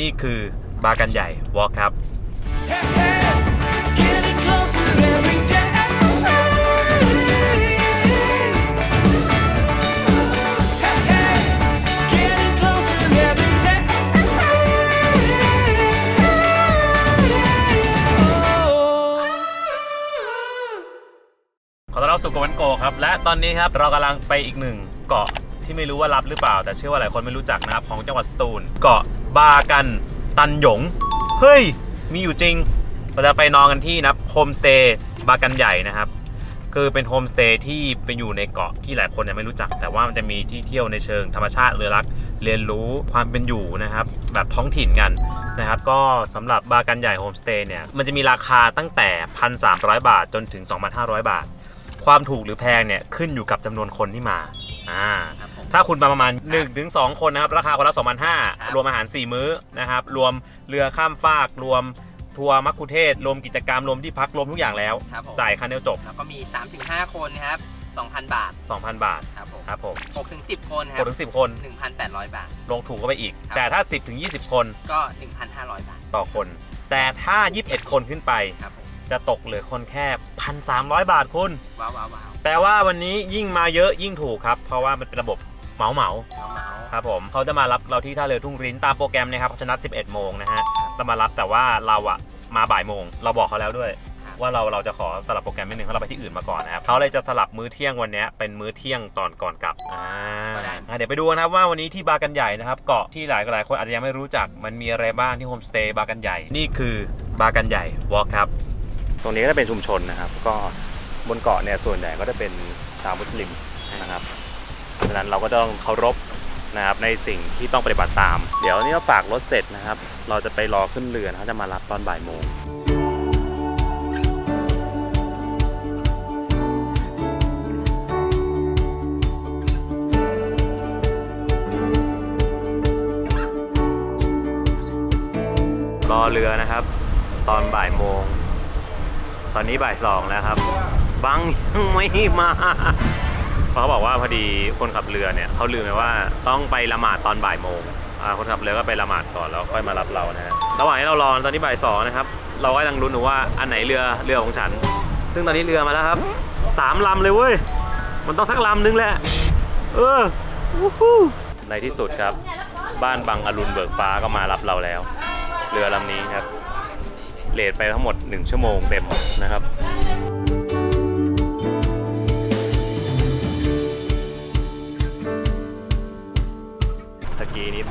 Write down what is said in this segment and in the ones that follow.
นี่คือบากันใหญ่วอลครับ ขอต้อนรับสู่โกวันโกครับ และตอนนี้ครับเรากำลังไปอีกหนึ่งเกาะที่ไม่รู้ว่ารับหรือเปล่า แต่เชื่อว่าหลายคนไม่รู้จักนะครับของจังหวัดสตูลเกาะ บากันตันหยง เฮ้ย มีอยู่จริง เราจะไปนอนกันที่นะโฮมสเตย์บากันใหญ่นะครับ คือเป็นโฮมสเตย์ที่เป็นอยู่ในเกาะที่หลายคนยังไม่รู้จัก แต่ว่ามันจะมีที่เที่ยวในเชิงธรรมชาติเรือรัก เรียนรู้ความเป็นอยู่นะครับ แบบท้องถิ่นกันนะครับ ก็สำหรับบากันใหญ่โฮมสเตย์เนี่ย มันจะมีราคาตั้งแต่ 1,300 บาทจนถึง 2,500 บาท ความถูกหรือแพงเนี่ยขึ้นอยู่กับจำนวนคนที่มา อ่าครับ ถ้าคุณมาประมาณ 1-2 คนนะครับ ราคาคนละครับ2,500รวมอาหาร 4 มื้อนะครับ รวมเรือข้ามฟากรวมทัวร์มักคุเทศก์รวมกิจกรรม รวมที่พัก รวมทุกอย่างแล้ว ครับผมจ่ายคันเดียวจบ แล้วก็มี 3-5 คนนะครับ 2,000 บาท 2,000 บาท ครับผมครับผม6-10 คนคกรัดถึง 10 คน 1,800 บาท ลงถูกก็ไปอีก ครับ แต่ถ้า 10-20 คนก็ 1,500 บาท ต่อคน แต่ถ้า 21 คนขึ้นไป ครับผม จะตกเหลือคนแค่ 1,300 บาทคุณ ว้าวว้าวว้าวแปลว่าวันนี้ยิ่งมาเยอะยิ่งถูกครับ เพราะว่ามันเป็นระบบ เหมาเหมาๆเมาเมาครับผมเขาจะมารับเราที่ท่าเรือทุ่งริ้นตามโปรแกรมนะครับเขาจะนัด 11 โมงนะฮะเรามารับแต่ว่าเราอะมาบ่ายโมง เราบอกเขาแล้วด้วย ว่าเราเราจะขอสลับโปรแกรมนิดนึงเพราะเราไปที่อื่นมาก่อนนะครับเขาเลยจะสลับมื้อเที่ยงวันเนี้ยเป็นมื้อเที่ยงตอนก่อนกลับอ่าอะเดี๋ยวไปดูนะครับว่าวันนี้ที่บากันใหญ่นะครับเกาะที่หลายหลายคนอาจจะยังไม่รู้จักมันมีอะไรบ้างที่โฮมสเตย์บากันใหญ่นี่คือบากันใหญ่วอล์ครับ ตรงนี้ก็จะเป็นชุมชนนะครับ ก็บนเกาะเนี่ยส่วนใหญ่ก็จะเป็นชาวมุสลิมนะครับเพราะนั้นเราก็ต้องเคารพนะครับในสิ่งที่ต้องปฏิบัติตาม เดี๋ยวนี้เราฝากรถเสร็จนะครับ เราจะไปรอขึ้นเรือนะครับจะมารับตอนบ่ายโมงรอเรือนะครับ ตอนบ่ายโมง ตอนนี้บ่ายสองแล้วครับ บังยังไม่มา เขาบอกว่าพอดีคนขับเรือเนี่ยเขาลืมไปว่าต้องไปละหมาดตอนบ่ายโมงคนขับเรือก็ไปละหมาดก่อนแล้วค่อยมารับเรานะฮะระหว่างที่เรารอตอนนี้บ่ายสองนะครับเราก็ยังลุ้นอยู่ว่าอันไหนเรือเรือของฉัน ซึ่งตอนนี้เรือมาแล้วครับสามลำเลยเว้ยมันต้องสักลำนึงแหละ เออในที่สุดครับ บ้านบังอรุณเบิกฟ้าก็มารับเราแล้ว เรือลำนี้ครับเลทไปทั้งหมด 1 ชั่วโมงเต็มนะครับ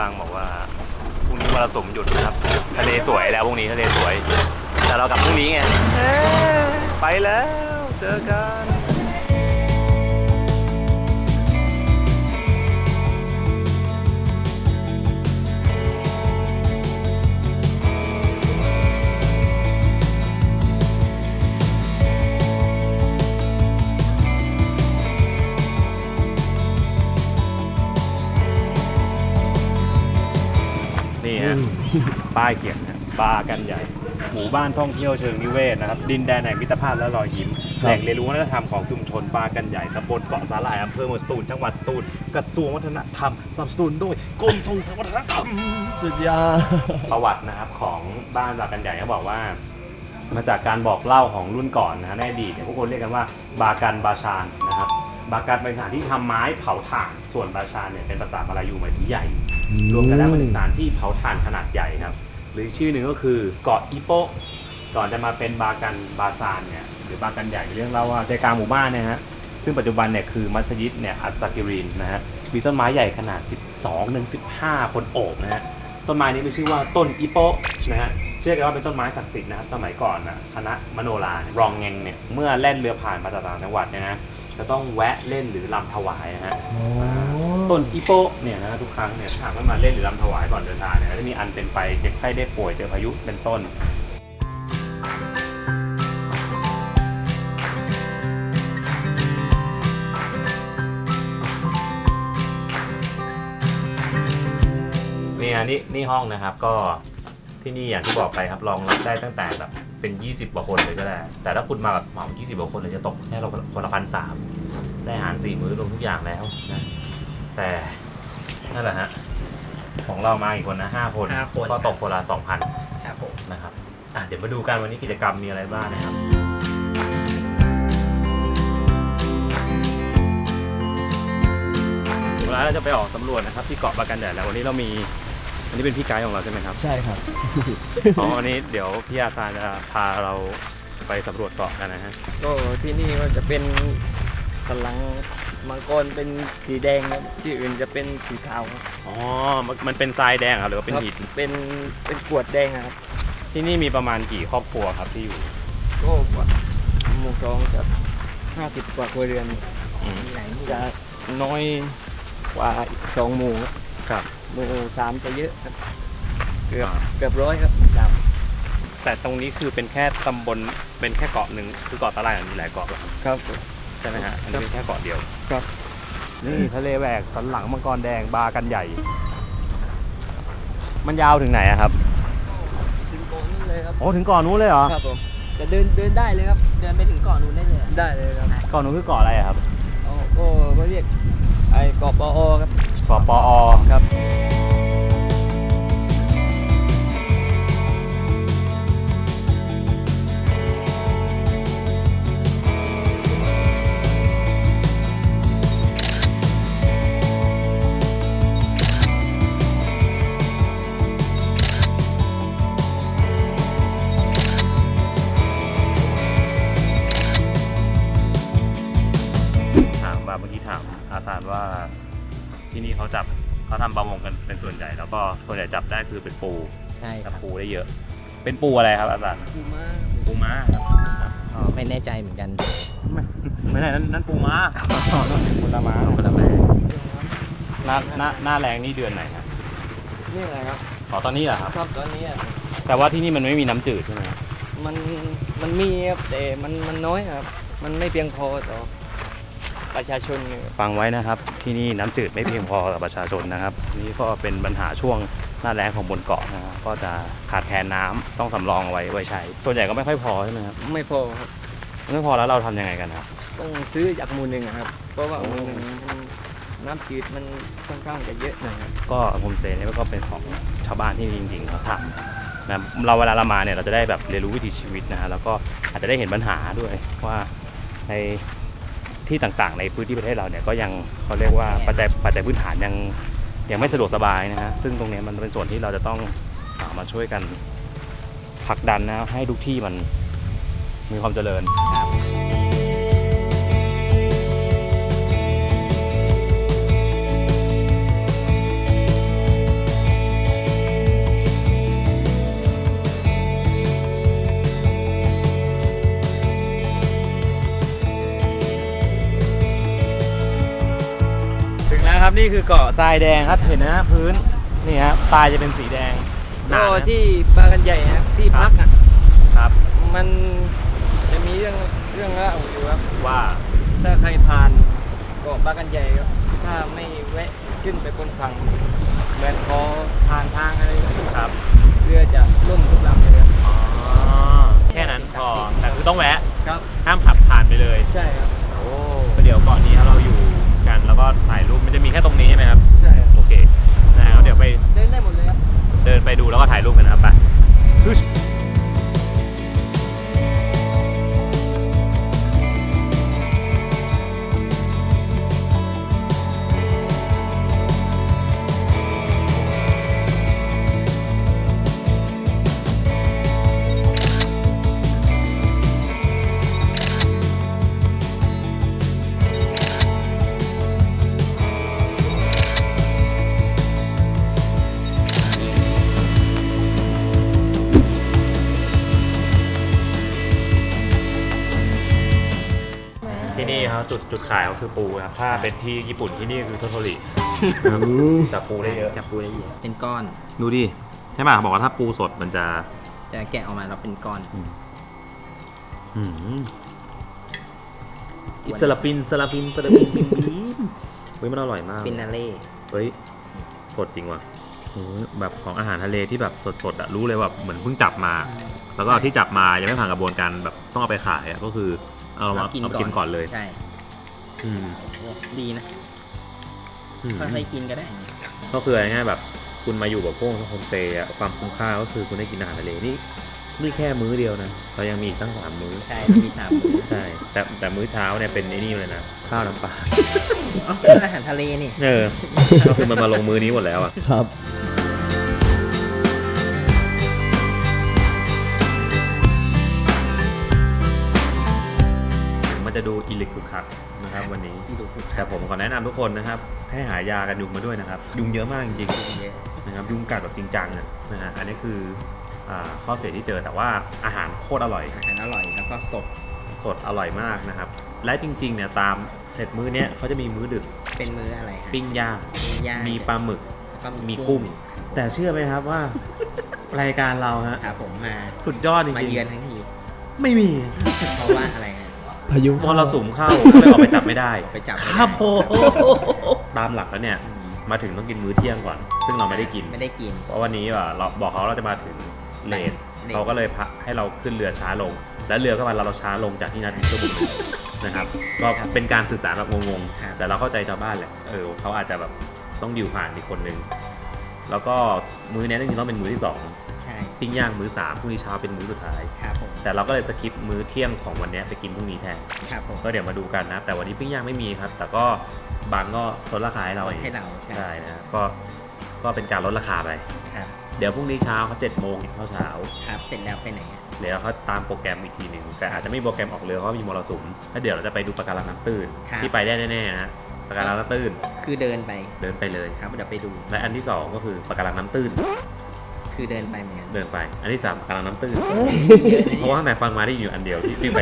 บางบอกว่าพรุ่งนี้มรสุมหยุดนะครับ ทะเลสวยแล้วพรุ่งนี้ทะเลสวย แต่เรากลับพรุ่งนี้ไงเอ้ยไปแล้ว เจอกันนี่ ป้ายเขียนนะบากันใหญ่ หมู่บ้านท่องเที่ยวเชิงนิเวศนะครับ ดินแดนแห่งมิตรภาพและรอยยิ้ม แหล่งเรียนรู้วัฒนธรรมของชุมชนบากันใหญ่ตำบลเกาะสาหร่ายอำเภอเมืองสตูลจังหวัดสตูลกระทรวงวัฒนธรรมสนับสนุนโดยกรมส่งเสริมวัฒนธรรม สุดยอดประวัตินะครับของบ้านบากันใหญ่เขาบอกว่า มาจากการบอกเล่าของรุ่นก่อนนะในอดีตเนี่ยพวกคนเรียกกันว่าบากันบาชานนะครับ บากันเป็นสถานที่ทำไม้เผาถ่าน ส่วนบาชานเนี่ยเป็นภาษามาลายูหมายถึงใหญ่ รวมกันแล้วมันเป็นสถานที่เผาถ่านขนาดใหญ่ครับ หรือชื่อหนึ่งก็คือเกาะอีโปะก่อนจะมาเป็นบากันบาซานเนี่ยหรือบากันใหญ่เรื่องเล่าว่าใจกลางหมู่บ้านเนี่ยฮะซึ่งปัจจุบันเนี่ยคือมัสยิดเนี่ยอัสซากิรินนะฮะมีต้นไม้ใหญ่ขนาด 12ถึง15 คนโอบนะฮะต้นไม้นี้มีชื่อว่าต้นอีโปะนะฮะเชื่อกันว่าเป็นต้นไม้ศักดิ์สิทธิ์นะครับสมัยก่อนนะคณะมโนราเนี่ยรองเงงเนี่ยเมื่อแล่นเรือผ่านมาจากต่างจังหวัดเนี่ยนะ จะต้องแวะเล่นหรือลำถวายนะฮะต้นอีโปะเนี่ยนะทุกครั้งเนี่ยหากว่ามาเล่นหรือรำถวายก่อนเดินทางเนี่ยก็จะมีอันเป็นไปเจ็บไข้ได้ป่วยเจอพายุเป็นต้นนี่อันนี้นี่ห้องนะครับก็ที่นี่อย่างที่บอกไปครับรองรับได้ตั้งแต่แบบ เป็น 20กว่าคนเลยก็ได้ แต่ถ้าคุณมาแบบเหมา20กว่าคนเลยจะตกแค่เราคนละพันสามได้อาหารสี่มื้อรวมทุกอย่างแล้วนะแต่นั่นแหละฮะของเรามาอีกคนนะห้าคนห้าคนก็ตกคนละสองพันครับผมนะครับอะเดี๋ยวมาดูกันวันนี้กิจกรรมมีอะไรบ้างนะครับถึงเวลาเราจะไปออกสำรวจนะครับ ที่เกาะบากันแดดแล้ววันนี้เรามี อันนี้เป็นพี่ไกด์ของเราใช่ไหมครับ ใช่ครับ อ๋อวันนี้เดี๋ยวพี่อาซานจะพาเราไปสำรวจเกาะกันนะฮะ ก็ที่นี่ก็จะเป็นสันหลังมังกรเป็นสีแดงครับที่อื่นจะเป็นสีขาวครับอ๋อ มันมันเป็นทรายแดงเหรอหรือว่าเป็นหิน ครับเป็นเป็นกรวดแดงอะครับ ที่นี่มีประมาณกี่ครอบครัวครับที่อยู่ ก็กว่าหมู่สองจะห้าสิบกว่าครัวเรือนอืมมีหลายหมู่จะน้อยกว่าอีกสองหมู่ครับ ครับหมู่สามจะเยอะครับ เกือบอ่าเกือบร้อยครับครับแต่ตรงนี้คือเป็นแค่ตำบลเป็นแค่เกาะหนึ่งคือเกาะตะไลอะมีหลายเกาะเหรอครับ ใช่ไหมฮะอันนี้เป็นแค่เกาะเดียวครับ นี่ทะเลแหวกสันหลังมังกรแดงบากันใหญ่ มันยาวถึงไหนอะครับถึงโกนนเลยครับโอ้ถึงเกาะนู้นเลยเหรอครับผมจะเดินเดินได้เลยครับ เดินไปถึงเกาะนู้นได้เลยได้เลยครับเกาะนู้นคือเกาะอะไรอะครับอ๋อก็ก็เรียก ไอ้เกาะปออครับเกาะปออครับ ที่นี่เขาจับเขาทำประมงกันเป็นส่วนใหญ่ แล้วก็ส่วนใหญ่จับได้คือเป็นปูใช่คจัรับบปูได้เยอะ เป็นปูอะไรครับอาจารย์ปูม้าปูม้าครับอ๋อไม่แน่ใจเหมือนกันไม่ไม่ใช่นั่นนั่นปูม้าปูตาม้าคนละแบบหน้าหน้าหน้าแรงนี่เดือนไหนครับนี่แหละครับอ๋อตอนนี้เหรอครับ ครับตอนนี้อะแต่ว่าที่นี่มันไม่มีน้ำจืดใช่ไหมครับมันมันมีครับแต่มันมันน้อยครับ มันไม่เพียงพอต่อ ประชาชนเนี่ยครับฟังไว้นะครับ ที่นี่น้ำจืดไม่เพียงพอต่อประชาชนนะครับ นี่ก็เป็นปัญหาช่วงหน้าแล้งของบนเกาะนะครับก็จะขาดแคลนน้ำต้องสำรองเอาไว้ไว้ใช้ส่วนใหญ่ก็ไม่ค่อยพอใช่ไหมครับไม่พอครับไม่พอแล้วเราทำยังไงกันครับต้องซื้อจากหมูลหนึ่งอะครับ เพราะว่าโอ้หมูลหนึ่งมันน้ำจืดมันค่อนข้างจะเยอะหน่อยครับก็โฮมสเตย์เนี่ยก็เป็นของชาวบ้านที่นี่จริงๆเขาทำนะเราเวลาเรามาเนี่ยเราจะได้แบบเรียนรู้วิถีชีวิตนะฮะแล้วก็อาจจะได้เห็นปัญหาด้วยว่าใน ที่ต่างๆ ในพื้นที่ประเทศเราเนี่ยก็ยังเขาเรียกว่าปัจจัยปัจจัยพื้นฐานยังยังไม่สะดวกสบายนะฮะซึ่งตรงนี้มันเป็นส่วนที่เราจะต้องามาช่วยกันผลักดันนะให้ทุกที่มันมีความเจริญ ถึงแล้วครับนี่คือเกาะทรายแดงครับเห็นนะฮะพื้นนี่ฮะทรายจะเป็นสีแดงหนาก็นะที่บากันใหญ่ครับที่พักอะครับมันจะมีเรื่องเรื่องเล่าอยู่ครับ ว่าถ้าใครผ่านเกาะบากันใหญ่ครับถ้าไม่แวะขึ้นไปบนฝั่งเหมือนขอผ่านทางอะไรครับครับเรือจะล่มทุกลำเลยครับอ๋อแค่นั้นพอแต่คือต้องแวะครับห้ามขับผ่านไปเลย ใช่ครับโอ้เดี๋ยวเก่อนนี้เราอยู่กั ไปดูแล้วก็ถ่ายรูปกันนะครับไป จุดจุดขายก็คือปูนะครับถ้าเป็นที่ญี่ปุ่นที่นี่คือโทโทริจับปูได้เยอะ จับปูได้เยอะเป็นก้อน ดูดิ ใช่ป่ะบอกว่าถ้าปูสดมันจะจะแกะออกมาแล้วเป็นก้อน อืมอิสลาปินสลาปินสลาปินบินบินเฮ้ยมันอร่อยมากฟินาเล่เฮ้ยสดจริงว่ะโอ้โหแบบของอาหารทะเลที่แบบสดๆอะรู้เลยว่าเหมือนเพิ่งจับมา แล้วก็ที่จับมายังไม่ผ่านกระบวนการแบบต้องเอาไปขายอะก็คือเอามาเอามากินก่อนเลยใช่ อืมโอ้ดีนะอืม ค่อยๆกินก็ได้อย่างเงี้ยก็คืออะไรง่ายๆแบบคุณมาอยู่แบบพวกโฮมสเตย์อะความคุ้มค่าก็คือคุณได้กินอาหารทะเลนี่นี่แค่มื้อเดียวนะเรายังมีอีกตั้งสามมื้อ ใช่มีสามมื้อใช่ แต่แต่มื้อเช้าเนี่ยเป็นไอ้นี่เลยนะข้าวน้ำปลาอ๋อเป็นอาหารทะเลนี่เออก็คือมันมาลงมื้อนี้หมดแล้วอะครับ มันจะดูอิลิกคึกคัก นะครับวันนี้ที่ดูถูกแต่ผมขอแนะนำทุกคนนะครับ ให้หายากันยุงมาด้วยนะครับ ยุงเยอะมากจริงเยอะๆนะครับยุงกัดแบบจริงจังอะนะฮะอันนี้คืออ่าข้อเสียที่เจอแต่ว่าอาหารโคตรอร่อย อาหารอร่อยแล้วก็สดสดอร่อยมากนะครับ และจริงๆเนี่ยตามเสร็จมื้อเนี้ยเขาจะมีมื้อดึกเป็นมื้ออะไรฮะปิ้งย่างปิ้งย่างมีปลาหมึกแล้วก็มีกุ้ง แต่เชื่อไหมครับว่า รายการเราฮะครับผมมาสุดยอดจมาริงเยือนทั้งที ๆไม่มี เพราะว่าอะไรฮะ พายุมรสุมเข้าก็เลยออกไปจับไม่ได้ ไปจับไม่คได้รับผมครับตามหลักแล้วเนี่ยอืมมาถึงต้องกินมื้อเที่ยงก่อน ซึ่งเราไม่ได้กิน ไม่ได้กิน เพราะวันนี้อะเราบอกเขาเราจะมาถึงเลทเลท เขาก็เลยพักให้เราขึ้นเรือช้าลง และเรือก็มาเราเราช้าลงจากที่นัดอีกชั่วโมงหนึ่งนะครับ ก็เป็นการสื่อสารแบบงงครับ ๆแต่เราเข้าใจชาวบ้านแหละ เออเขาอาจจะแบบต้องดิวผ่านอีกคนนึง แล้วก็มื้อนี้จริงๆต้องเป็นมื้อที่สองใช่ ปิ้งย่างมื้อสามพรุ่งนี้เช้าเป็นมื้อสุดท้าย ครับผมแต่เราก็เลยสกิปมื้อเที่ยงของวันนี้ไปกินพรุ่งนี้แทน ครับผมก็เดี๋ยวมาดูกันนะ แต่วันนี้ปิ้งย่างไม่มีครับ แต่ก็บางก็ลดราคาให้เราลดเองให้เราใช่ใช่นะก็ก็เป็นการลดราคาไปครับเดี๋ยวพรุ่งนี้เช้าเขาเจ็ดโมงเข้าเช้าครับเสร็จแล้วไปไหนอะเดี๋ยวเขาตามโปรแกรมอีกทีหนึ่งแต่อาจจะไม่มีโปรแกรมออกเรือเพราะมีมรสุมแล้วเดี๋ยวเราจะไปดูปะการังน้ำตื้นครับที่ไปได้แน่ๆนะปะการังน้ำตื้นคือเดินไปเดินไปเลย ครับเดี๋ยวไปดู และอันที่สองก็คือปะการังน้ำตื้น คือเดินไปเหมือนกันเดินไป อันที่สามปะการังน้ำตื้นเพราะว่าแม่ฟังมาได้อยู่อันเดียวที่ที่ไป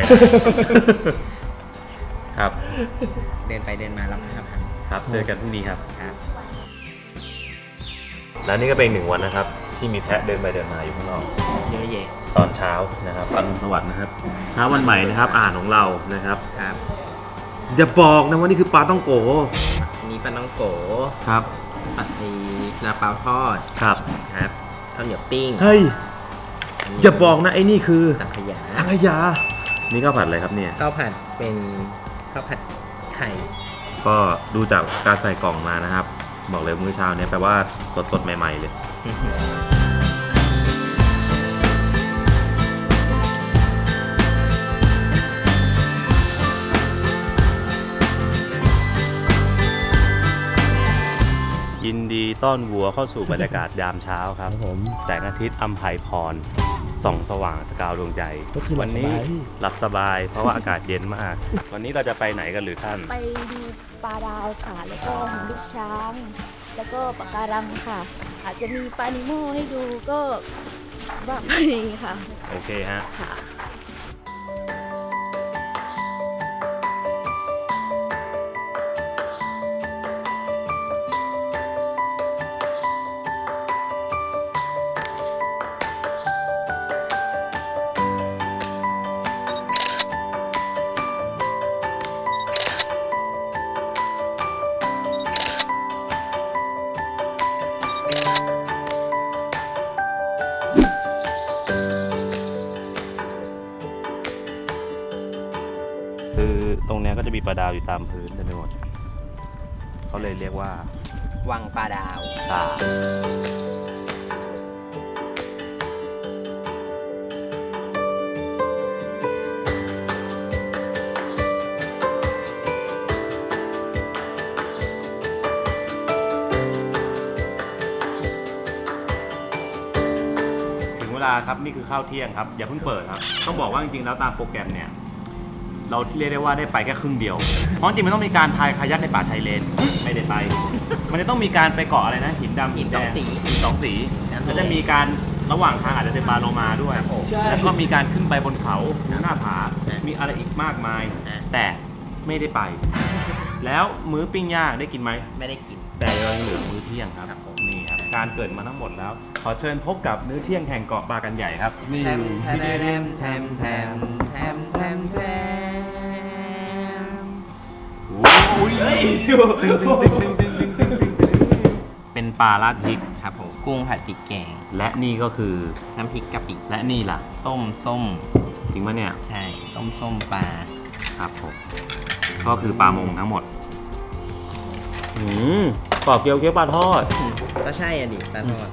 ครับเดินไปเดินมาแล้วครับครับเจอกันพรุ่งนี้ครับ ครับ แล้วนี่ก็เป็นอีกหนึ่งวันนะครับ ที่มีแพะเดินไปเดินมาอยู่ข้างนอก เยอะแยะตอนเช้านะครับอรุณสวัสดิ์นะครับเช้าวันใหม่นะครับอาหารของเรานะครับครับอย่าบอกนะว่านี่คือปลาต้องโกมีปลาน้องโกครับมีลาเปาทอดครับ ครับ ข้าวเหนียวปิ้งเฮ้ยอย่าบอกนะไอ้นี่คือสังขยาสังขยา นี่ข้าวผัดอะไรครับเนี่ย ข้าวผัดเป็นข้าวผัดไข่ก็ดูจากการใส่กล่องมานะครับ บอกเลยมื้อเช้าเนี่ยแปลว่าสดสดๆใหม่ ๆเลย ยินดีต้อนวัวเข้าสู่บรรยากาศยามเช้าครับผม แสงอาทิตย์อัมภัยพรส่องสว่างสกาวดวงใจ ก็คือหลัวับนี้สบายหลับสบายเพราะว่าอากาศเย็นมาก วันนี้เราจะไปไหนกันหรือท่าน ไปดูปลาดาวค่ะ แล้วก็เห็นลูกช้าง แล้วก็ปะการังค่ะ อาจจะมีปลานิโมให้ดูก็ว่าไปค่ะ โอเคฮะ ค่ะ จะมีปลาดาวอยู่ตามพื้นเต็มไปหมด เขาเลยเรียกว่าวังปลาดาว ตาถึงเวลาครับนี่คือข้าวเที่ยงครับ อย่าเพิ่งเปิดครับ ต้องบอกว่าจริงๆแล้วตามโปรแกรมเนี่ย เราเรียกได้ว่าได้ไปแค่ครึ่งเดียว เพราะจริงๆมันต้องมีการพายคายักในป่าชายเลน ไม่ได้ไป มันจะต้องมีการไปเกาะอะไรนะหินดำหินสองสีหินสองสีน้ำทะเลแล้วจะมีการระหว่างทางอาจจะเป็นปลาโลมาด้วยครับผมแล้วก็มีการขึ้นไปบนเขาดูหน้าผาฮะมีอะไรอีกมากมายฮะแต่ไม่ได้ไป แล้วมื้อปิ้งย่างได้กินไหม ไม่ได้กิน แต่เรายังเหลือมื้อเที่ยงครับครับผมนี่ครับ การเกิดมาทั้งหมดแล้ว ขอเชิญพบกับมื้อเที่ยงแห่งเกาะปลากันใหญ่ครับ นี่แทมแทมแทมแทมแทมแทมแทม เป็นปลาราดพริกครับผมกุ้งผัดพริกแกง และนี่ก็คือ น้ำพริกกะปิและนี่ล่ะ ต้มส้ม จริงปะเนี่ย ใช่ ต้มส้มปลา ครับผม ก็คือปลามงทั้งหมด อืมกรอบเกี๊ยวเกี๊ยวปลาทอด ก็ใช่อะดิปลาทอด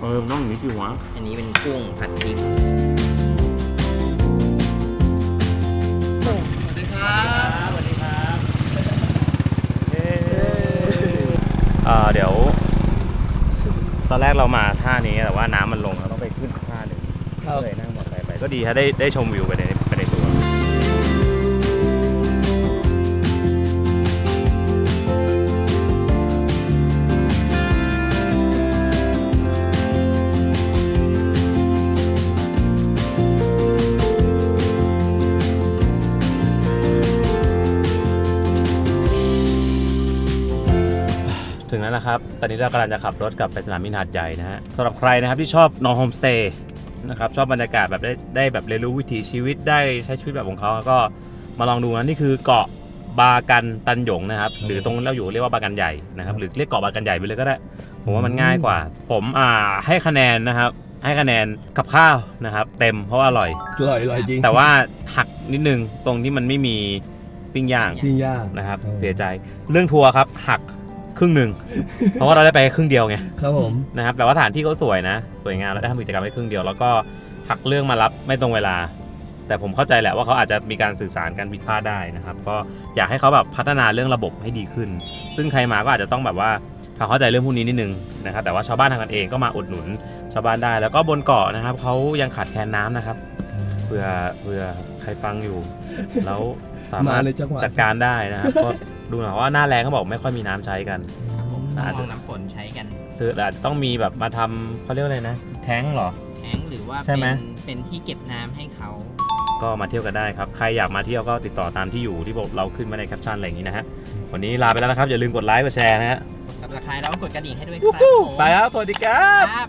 เออมันต้องอย่างนี้จริงวะ อันนี้เป็นกุ้งผัดพริก อนแรกเรามาท่านี้แต่ว่าน้ำมันลงเราต้องไปขึ้นท่าหนึ่งก็เลยนั่งมอเตอร์ไซค์ไปก็ดีฮะได้ได้ชมวิวไปใน ถึงแล้วนะครับ ตอนนี้เรากำลังจะขับรถกลับไปสนามบินหาดใหญ่นะฮะสำหรับใครนะครับที่ชอบนอนโฮมสเตย์นะครับชอบบรรยากาศแบบได้ได้แบบเรียนรู้วิถีชีวิตได้ใช้ชีวิตแบบของเขาก็มาลองดูนะนี่คือเกาะบากันตันหยงนะครับ หรือตรงเราอยู่เรียกว่าบากันใหญ่นะครับ หรือเรียกเกาะบากันใหญ่ไปเลยก็ได้ ผมว่ามันง่ายกว่า ผมอ่าให้คะแนนนะครับ ให้คะแนนกับข้าวนะครับ เต็มเพราะว่าอร่อยอร่อยอร่อยจริงแต่ว่าหักนิดนึงตรงที่มันไม่มีปิ้งย่างปิ้งย่างนะครับออเสียใจเรื่องทัวร์ครับหัก ครึ่งหนึ่ง เพราะว่าเราได้ไปแค่ครึ่งเดียวไงครับผมนะครับแต่ว่าสถานที่เขาสวยนะ สวยงามแล้วได้ทำกิจกรรมให้ครึ่งเดียวแล้วก็หักเรื่องมารับไม่ตรงเวลา แต่ผมเข้าใจแหละว่าเขาอาจจะมีการสื่อสารกันผิดพลาดได้นะครับ ก็อยากให้เขาแบบพัฒนาเรื่องระบบให้ดีขึ้น ซึ่งใครมาก็อาจจะต้องแบบว่าทำเข้าใจเรื่องพวกนี้นิดนึงนะครับแต่ว่าชาวบ้านทางกันเองก็มาอุดหนุนชาวบ้านได้ แล้วก็บนเกาะนะครับเขายังขาดแคลนน้ำนะครับเผื่อเผื่อใครฟังอยู่ แล้วสามารถมาในจังหวะ จัดการได้นะครับก็ ดูหน่อยว่าหน้าแรงเขาบอกไม่ค่อยมีน้ำใช้กันผมอ่ามองน้ำฝนใช้กันซื้ออาจจะต้องมีแบบมาทำเขาเรียกว่าอะไรนะ แท้งเหรอ แท้งหรือว่าใช่เป็นไหมเป็นที่เก็บน้ำให้เขา ก็มาเที่ยวกันได้ครับ ใครอยากมาเที่ยวก็ติดต่อตามที่อยู่ที่เราขึ้นมาในแคปชั่นอะไรอย่างนี้นะฮะ วันนี้ลาไปแล้วนะครับ อย่าลืมกดไลค์กดแชร์นะฮะกับราคายแล้วก็กดกระดิ่งให้ด้วยครับผมไปครับสวัสดีครับ ครับ